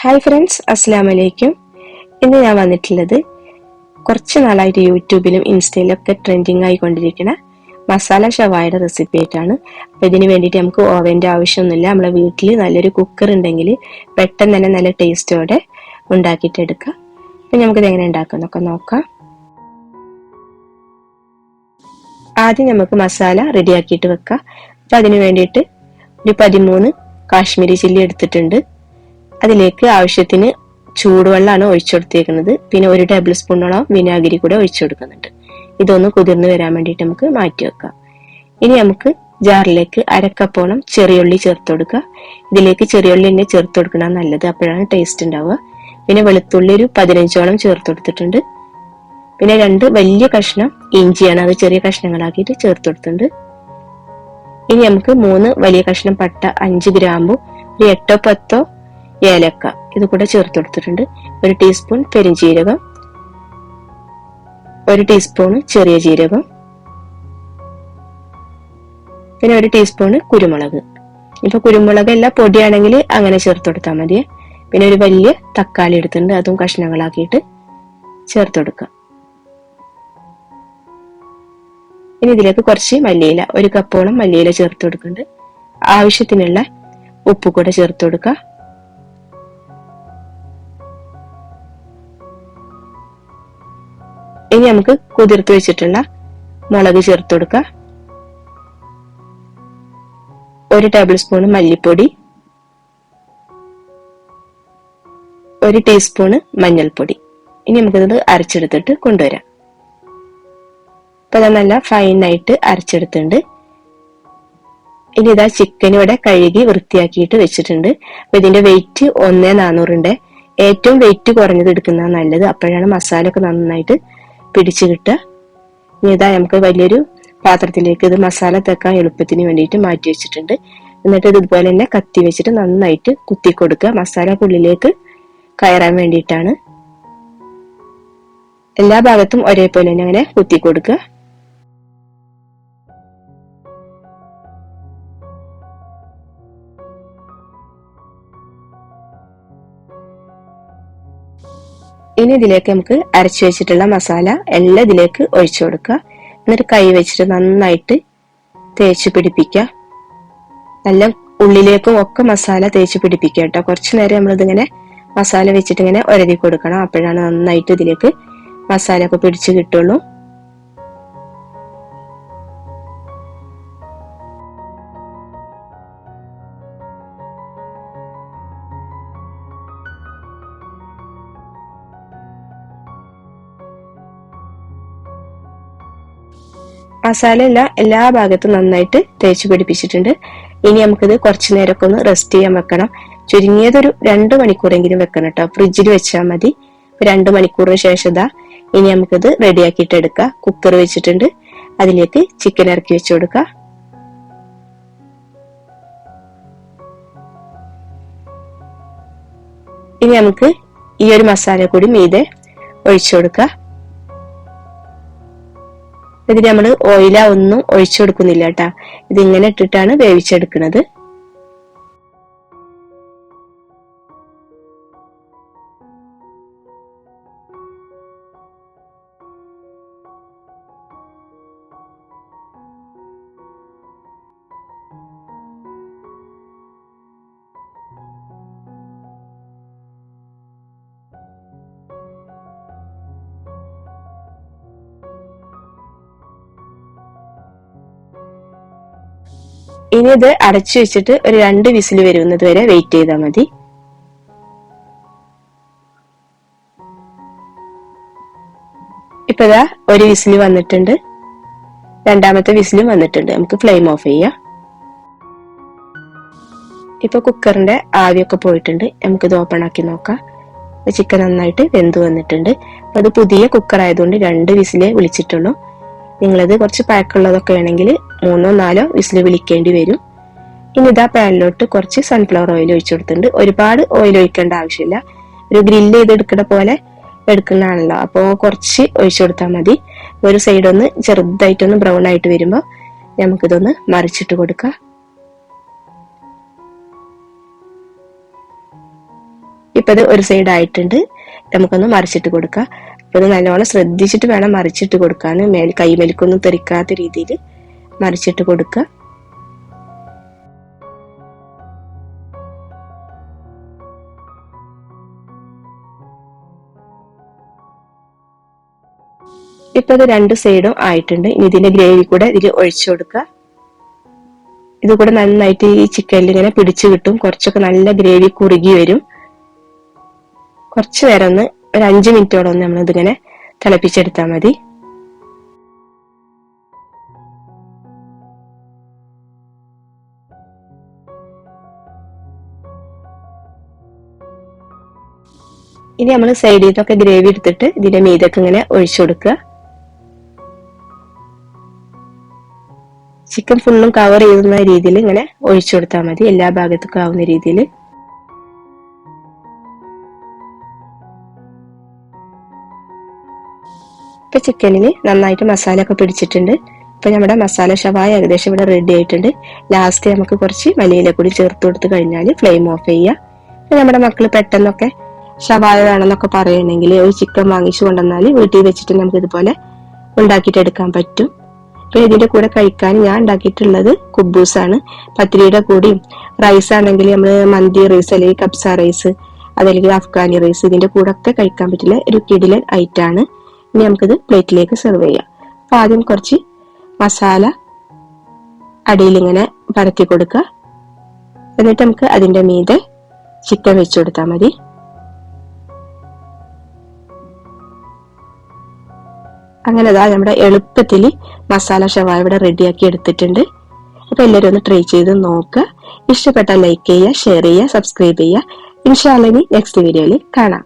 Hi friends അസ്സാം വലൈക്കും ഇന്ന് ഞാൻ വന്നിട്ടുള്ളത് കുറച്ച് നാളായിട്ട് യൂട്യൂബിലും ഇൻസ്റ്റയിലും ഒക്കെ ട്രെൻഡിങ് ആയിക്കൊണ്ടിരിക്കുന്ന മസാല ഷവായുടെ റെസിപ്പി ആയിട്ടാണ്. അപ്പം ഇതിന് വേണ്ടിയിട്ട് നമുക്ക് ഓവന്റെ ആവശ്യമൊന്നുമില്ല. നമ്മളെ വീട്ടിൽ നല്ലൊരു കുക്കർ ഉണ്ടെങ്കിൽ പെട്ടെന്ന് തന്നെ നല്ല ടേസ്റ്റോടെ ഉണ്ടാക്കിയിട്ടെടുക്കാം അപ്പം നമുക്കിത് എങ്ങനെ ഉണ്ടാക്കുന്നൊക്കെ നോക്കാം. ആദ്യം നമുക്ക് മസാല റെഡിയാക്കിയിട്ട് വെക്കാം. അപ്പം അതിന് വേണ്ടിയിട്ട് ഒരു പതിമൂന്ന് കാശ്മീരി ചില്ലി എടുത്തിട്ടുണ്ട്. അതിലേക്ക് ആവശ്യത്തിന് ചൂടുവെള്ളമാണ് ഒഴിച്ചു കൊടുത്തേക്കുന്നത്. പിന്നെ ഒരു ടേബിൾ സ്പൂണോളം വിനാഗിരി കൂടെ ഒഴിച്ചു കൊടുക്കുന്നുണ്ട്. ഇതൊന്ന് കുതിർന്നു വരാൻ വേണ്ടിയിട്ട് നമുക്ക് മാറ്റി വെക്കാം. ഇനി നമുക്ക് ജാറിലേക്ക് അരക്കപ്പോളം ചെറിയുള്ളി ചേർത്ത് കൊടുക്കുക. ഇതിലേക്ക് ചെറിയുള്ളി തന്നെ ചേർത്ത് കൊടുക്കണം നല്ലത്. അപ്പോഴാണ് ടേസ്റ്റ് ഉണ്ടാവുക. പിന്നെ വെളുത്തുള്ളി ഒരു പതിനഞ്ചോളം ചേർത്ത് കൊടുത്തിട്ടുണ്ട്. പിന്നെ രണ്ട് വലിയ കഷ്ണം ഇഞ്ചിയാണ്. അത് ചെറിയ കഷ്ണങ്ങളാക്കിയിട്ട് ചേർത്ത് കൊടുത്തിട്ടുണ്ട്. ഇനി നമുക്ക് മൂന്ന് വലിയ കഷ്ണം പട്ട അഞ്ച് ഗ്രാമ്പു ഒരു എട്ടോ പത്തോ ഏലക്ക. ഇത് കൂടെ ചേർത്ത് കൊടുത്തിട്ടുണ്ട്. ഒരു ടീസ്പൂൺ പെരിഞ്ജീരകം. ഒരു ടീസ്പൂൺ ചെറിയ ജീരകം. പിന്നെ ഒരു ടീസ്പൂൺ കുരുമുളക്. ഇപ്പൊ കുരുമുളക് എല്ലാം പൊടിയാണെങ്കിൽ അങ്ങനെ ചേർത്ത് കൊടുത്താൽ മതി. പിന്നെ ഒരു വലിയ തക്കാളി എടുത്തിട്ടുണ്ട്. അതും കഷ്ണങ്ങളാക്കിയിട്ട് ചേർത്ത് കൊടുക്കാം. ഇനി ഇതിലേക്ക് കുറച്ച് മല്ലിയില. ഒരു കപ്പോളം മല്ലിയില ചേർത്ത് കൊടുക്കുന്നുണ്ട്. ആവശ്യത്തിനുള്ള ഉപ്പ് കൂടെ ചേർത്ത് കൊടുക്കുക ഇനി നമുക്ക് കുതിർത്ത് വെച്ചിട്ടുള്ള മുളക് ചേർത്ത് കൊടുക്കുക ഒരു ടേബിൾ സ്പൂൺ മല്ലിപ്പൊടി. ഒരു ടീസ്പൂണ് മഞ്ഞൾപ്പൊടി. ഇനി നമുക്കിത് അരച്ചെടുത്തിട്ട് കൊണ്ടുവരാം. അപ്പൊ അത് നല്ല ഫൈനായിട്ട് അരച്ചെടുത്തിട്ടുണ്ട്. ഇനി ഇതാ ചിക്കൻ ഇവിടെ കഴുകി വൃത്തിയാക്കിയിട്ട് വെച്ചിട്ടുണ്ട്. അപ്പൊ ഇതിന്റെ വെയിറ്റ് ഒന്നേ നാനൂറിന്റെ ഏറ്റവും വെയിറ്റ് കുറഞ്ഞത് എടുക്കുന്നതാണ് നല്ലത്. അപ്പോഴാണ് മസാല ഒക്കെ നന്നായിട്ട് പിടിച്ചു ഇതാ നമുക്ക് വലിയൊരു പാത്രത്തിലേക്ക് ഇത് മസാല തേക്കാൻ എളുപ്പത്തിന് വേണ്ടിയിട്ട് മാറ്റി വെച്ചിട്ടുണ്ട്. എന്നിട്ട് ഇത് ഇതുപോലെ തന്നെ കത്തി വെച്ചിട്ട് നന്നായിട്ട് കുത്തി കൊടുക്കുക. മസാല ഉള്ളിലേക്ക് കയറാൻ വേണ്ടിയിട്ടാണ്. എല്ലാ ഭാഗത്തും ഒരേപോലെ തന്നെ അങ്ങനെ കുത്തി കൊടുക്കുക. ഇനി ഇതിലേക്ക് നമുക്ക് അരച്ചു വെച്ചിട്ടുള്ള മസാല എല്ലാം ഇതിലേക്ക് ഒഴിച്ചു കൊടുക്കുക. എന്നിട്ട് കൈ വെച്ചിട്ട് നന്നായിട്ട് തേച്ച് പിടിപ്പിക്കുക. നല്ല ഉള്ളിലേക്കും ഒക്കെ മസാല തേച്ച് പിടിപ്പിക്കുക കേട്ടോ. കുറച്ചു നേരം നമ്മളിതിങ്ങനെ മസാല വെച്ചിട്ട് ഇങ്ങനെ ഒരതി കൊടുക്കണം. അപ്പോഴാണ് നന്നായിട്ട് ഇതിലേക്ക് മസാല ഒക്കെ പിടിച്ചു കിട്ടുള്ളൂ. മസാല എല്ലാം എല്ലാ ഭാഗത്തും നന്നായിട്ട് തേച്ച് പിടിപ്പിച്ചിട്ടുണ്ട്. ഇനി നമുക്കിത് കുറച്ചു നേരമൊക്കെ ഒന്ന് റെസ്റ്റ് ചെയ്യാൻ വെക്കണം. ചുരുങ്ങിയതൊരു രണ്ട് മണിക്കൂറെങ്കിലും വെക്കണം കേട്ടോ. ഫ്രിഡ്ജിൽ വെച്ചാൽ മതി. രണ്ട് മണിക്കൂറിന് ശേഷം ഇതാ ഇനി നമുക്കിത് റെഡിയാക്കിയിട്ട് എടുക്കാം. കുക്കർ വെച്ചിട്ടുണ്ട്. അതിലേക്ക് ചിക്കൻ ഇറക്കി വെച്ചു കൊടുക്കുക ഇനി നമുക്ക് ഈ ഒരു മസാല കൂടി മീതെ ഒഴിച്ചു കൊടുക്കുക ഇതിന് നമ്മൾ ഓയില ഒന്നും ഒഴിച്ചു കൊടുക്കുന്നില്ല കേട്ടാ ഇതിങ്ങനെ ഇട്ടിട്ടാണ് വേവിച്ചെടുക്കുന്നത് ഇനി ഇത് അടച്ചു വെച്ചിട്ട് ഒരു രണ്ട് വിസിൽ വരുന്നത് വരെ വെയിറ്റ് ചെയ്താൽ മതി. ഇപ്പതാ ഒരു വിസിൽ വന്നിട്ടുണ്ട്. രണ്ടാമത്തെ വിസിലും വന്നിട്ടുണ്ട്. നമുക്ക് ഫ്ലെയിം ഓഫ് ചെയ്യാം. ഇപ്പൊ കുക്കറിന്റെ ആവിയൊക്കെ പോയിട്ടുണ്ട്. നമുക്ക് ഇത് ഓപ്പൺ ആക്കി നോക്കാം. ചിക്കൻ നന്നായിട്ട് വെന്ത് വന്നിട്ടുണ്ട്. അത് പുതിയ കുക്കർ ആയതുകൊണ്ട് രണ്ട് വിസിലേ വിളിച്ചിട്ടുള്ളൂ. നിങ്ങളത് കുറച്ച് പാക്കുള്ളതൊക്കെ ആണെങ്കിൽ മൂന്നോ നാലോ വിസിൽ വിളിക്കേണ്ടി വരും. ഇനി ഇതാ പാനിലോട്ട് കുറച്ച് സൺഫ്ലവർ ഓയിൽ ഒഴിച്ചു കൊടുത്തിട്ടുണ്ട്. ഒരുപാട് ഓയിൽ ഒഴിക്കേണ്ട ആവശ്യമില്ല. ഒരു ഗ്രില്ല് ചെയ്തെടുക്കുന്ന പോലെ എടുക്കുന്നതാണല്ലോ. അപ്പോൾ കുറച്ച് ഒഴിച്ചു കൊടുത്താൽ മതി. ഒരു സൈഡ് ഒന്ന് ചെറുതായിട്ടൊന്ന് ബ്രൗൺ ആയിട്ട് വരുമ്പോൾ നമുക്കിതൊന്ന് മറിച്ചിട്ട് കൊടുക്കാം. ഇപ്പൊ ഇത് ഒരു സൈഡ് ആയിട്ടുണ്ട്. നമുക്കൊന്ന് മറിച്ചിട്ട് കൊടുക്കാം. അപ്പൊ ഇത് നല്ലോണം ശ്രദ്ധിച്ചിട്ട് വേണം മറിച്ചിട്ട് കൊടുക്കാൻ മേൽ കൈമേലിക്കൊന്നും തെറിക്കാത്ത രീതിയിൽ മറിച്ചിട്ട് കൊടുക്കുക. ഇപ്പൊ ഇത് രണ്ട് സൈഡും ആയിട്ടുണ്ട്. ഇനി ഇതിന്റെ ഗ്രേവി കൂടെ ഇതിൽ ഒഴിച്ചു കൊടുക്കുക. ഇത് കൂടെ നന്നായിട്ട് ഈ ചിക്കനിൽ ഇങ്ങനെ പിടിച്ചു കിട്ടും. കുറച്ചൊക്കെ നല്ല ഗ്രേവി കുറുകി വരും. കുറച്ച് നേരം ഒന്ന് ഒരു അഞ്ച് മിനിറ്റോളം ഒന്ന് നമ്മൾ ഇതിങ്ങനെ തിളപ്പിച്ചെടുത്താൽ മതി. ഇനി നമ്മൾ സൈഡിൽ നിന്നൊക്കെ ഗ്രേവി എടുത്തിട്ട് ഇതിന്റെ മീതൊക്കെ ഇങ്ങനെ ഒഴിച്ചു കൊടുക്കുക. ചിക്കൻ ഫുള്ളും കവർ ചെയ്യുന്ന രീതിയിൽ ഇങ്ങനെ ഒഴിച്ചു കൊടുത്താൽ മതി. എല്ലാ ഭാഗത്തേക്കും ആവുന്ന രീതിയിൽ. ഇപ്പൊ ചിക്കനിന് നന്നായിട്ട് മസാല ഒക്കെ പിടിച്ചിട്ടുണ്ട്. ഇപ്പൊ നമ്മുടെ മസാല ഷവായ ഏകദേശം ഇവിടെ റെഡി ആയിട്ടുണ്ട്. ലാസ്റ്റ് നമുക്ക് കുറച്ച് മല്ലിയില കൂടി ചേർത്ത് കൊടുത്ത് കഴിഞ്ഞാൽ ഫ്ലെയിം ഓഫ് ചെയ്യുക. നമ്മുടെ മക്കൾ പെട്ടെന്നൊക്കെ ഷവായ വേണമെന്നൊക്കെ പറയണമെങ്കിൽ ഒരു ചിക്കൻ വാങ്ങിച്ചു കൊണ്ടുവന്നാൽ വീട്ടിൽ വെച്ചിട്ട് നമുക്ക് ഇതുപോലെ ഉണ്ടാക്കിയിട്ട് എടുക്കാൻ പറ്റും. പിന്നെ ഇതിന്റെ കൂടെ കഴിക്കാൻ ഞാൻ ഉണ്ടാക്കിയിട്ടുള്ളത് കുബൂസാണ്. പത്തിരിയുടെ കൂടിയും റൈസ് ആണെങ്കിൽ നമ്മൾ മന്തി റൈസ് അല്ലെങ്കിൽ കബ്സ റൈസ് അതല്ലെങ്കിൽ അഫ്ഗാനി റൈസ് ഇതിന്റെ കൂടെ ഒക്കെ കഴിക്കാൻ പറ്റില്ല ഒരു കിടിലൻ ആണ്. ഇനി നമുക്കിത് പ്ലേറ്റിലേക്ക് സെർവ് ചെയ്യാം. അപ്പൊ ആദ്യം കുറച്ച് മസാല അടിയിൽ ഇങ്ങനെ പരത്തി കൊടുക്കുക. എന്നിട്ട് നമുക്ക് അതിന്റെ മീതെ ചിക്കൻ വെച്ചു കൊടുത്താൽ മതി. അങ്ങനെ അതാ നമ്മുടെ എളുപ്പത്തിൽ മസാല ഷവായ ഇവിടെ റെഡിയാക്കി എടുത്തിട്ടുണ്ട്. അപ്പോൾ എല്ലാവരും ഒന്ന് ട്രൈ ചെയ്ത് നോക്കുക ഇഷ്ടപ്പെട്ടാൽ ലൈക്ക് ചെയ്യുക ഷെയർ ചെയ്യുക സബ്സ്ക്രൈബ് ചെയ്യുക. ഇൻഷാല്ലി നെക്സ്റ്റ് വീഡിയോയിൽ കാണാം.